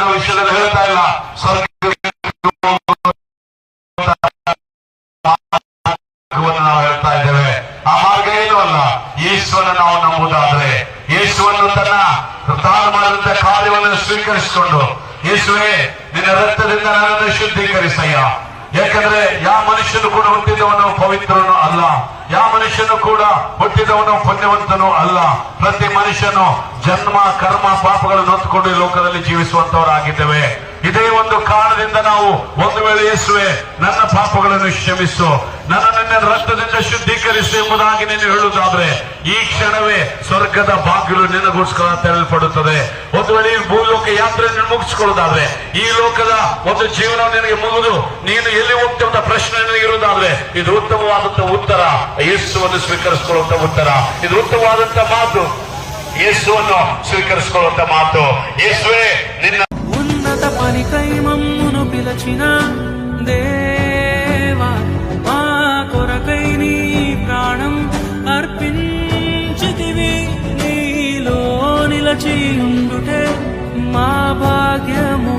ಮಾಡೋ ವಿಷಯದಲ್ಲಿ ಹೇಳ್ತಾ ಇಲ್ಲ. ಮಾರ್ಗವನ್ನು ನಾವು ಹೇಳ್ತಾ ಇದ್ದೇವೆ. ಆ ಮಾರ್ಗ ಏನು ಅಲ್ಲ. ಯೇಸುವನ್ನು ನಾವು ನಂಬುದಾದ್ರೆ ಯೇಸುವನ್ನು ತನ್ನ ತಾನು ಮಾಡಿದಂತ ಕಾರ್ಯವನ್ನು ಸ್ವೀಕರಿಸಿಕೊಂಡು, ಯೇಸುವೆ, ನಿನ್ನ ರಕ್ತದಿಂದ ನನ್ನನ್ನು ಶುದ್ಧೀಕರಿಸಯ್ಯ. ಯಾಕಂದ್ರೆ ಯಾವ ಮನುಷ್ಯನು ಕೂಡ ಹುಟ್ಟಿದವನು ಪವಿತ್ರನು ಅಲ್ಲ. ಯಾವ ಮನುಷ್ಯನು ಕೂಡ ಹುಟ್ಟಿದವನು ಪುಣ್ಯವಂತನು ಅಲ್ಲ. ಪ್ರತಿ ಮನುಷ್ಯನು ಜನ್ಮ, ಕರ್ಮ, ಪಾಪಗಳನ್ನು ಹೊತ್ತುಕೊಂಡು ಲೋಕದಲ್ಲಿ ಜೀವಿಸುವಂತವರಾಗಿದ್ದೇವೆ. ಇದೇ ಒಂದು ಕಾರಣದಿಂದ ನಾವು ಒಂದು ವೇಳೆ ಯೇಸುವೆ, ನನ್ನ ಪಾಪಗಳನ್ನು ಕ್ಷಮಿಸು. ನನ್ನನ್ನು ರಕ್ತದಿಂದ ಶುದ್ಧೀಕರಿಸಿ ಎಂಬುದಾಗಿ ನೀನು ಹೇಳುವುದಾದ್ರೆ, ಈ ಕ್ಷಣವೇ ಸ್ವರ್ಗದ ಬಾಗಿಲು ನಿನಗೋಸ್ಕರ ತೆರಳಲ್ಪಡುತ್ತದೆ ಒಂದು ವೇಳೆ ಈ ಭೂಲೋಕ ಯಾತ್ರೆ ಮುಗಿಸ್ಕೊಳ್ಳೋದಾದ್ರೆ, ಈ ಲೋಕದ ಒಂದು ಜೀವನ ನಿನಗೆ ಮುಗಿದು ನೀನು ಎಲ್ಲಿ ಹೋಗ್ತೇವಂತ ಪ್ರಶ್ನೆ ನಿನಗೆ ಇರುವುದಾದ್ರೆ, ಇದು ಉತ್ತಮವಾದಂತಹ ಉತ್ತರ. ಯೇಸುವನ್ನು ಸ್ವೀಕರಿಸಿಕೊಳ್ಳುವಂತ ಉತ್ತರ. ಇದು ಉತ್ತಮವಾದಂತಹ ಮಾತು. ಯೇಸುವನ್ನು ಸ್ವೀಕರಿಸಿಕೊಳ್ಳುವಂತ ಮಾತು. ಯೇಸುವೆ, ನಿನ್ನ ಉನ್ನತ ಪರಿಕೈಮಮ್ಮುನು ಪಿಲಚಿನ పొంచి ఉండుటే మా భాగ్యము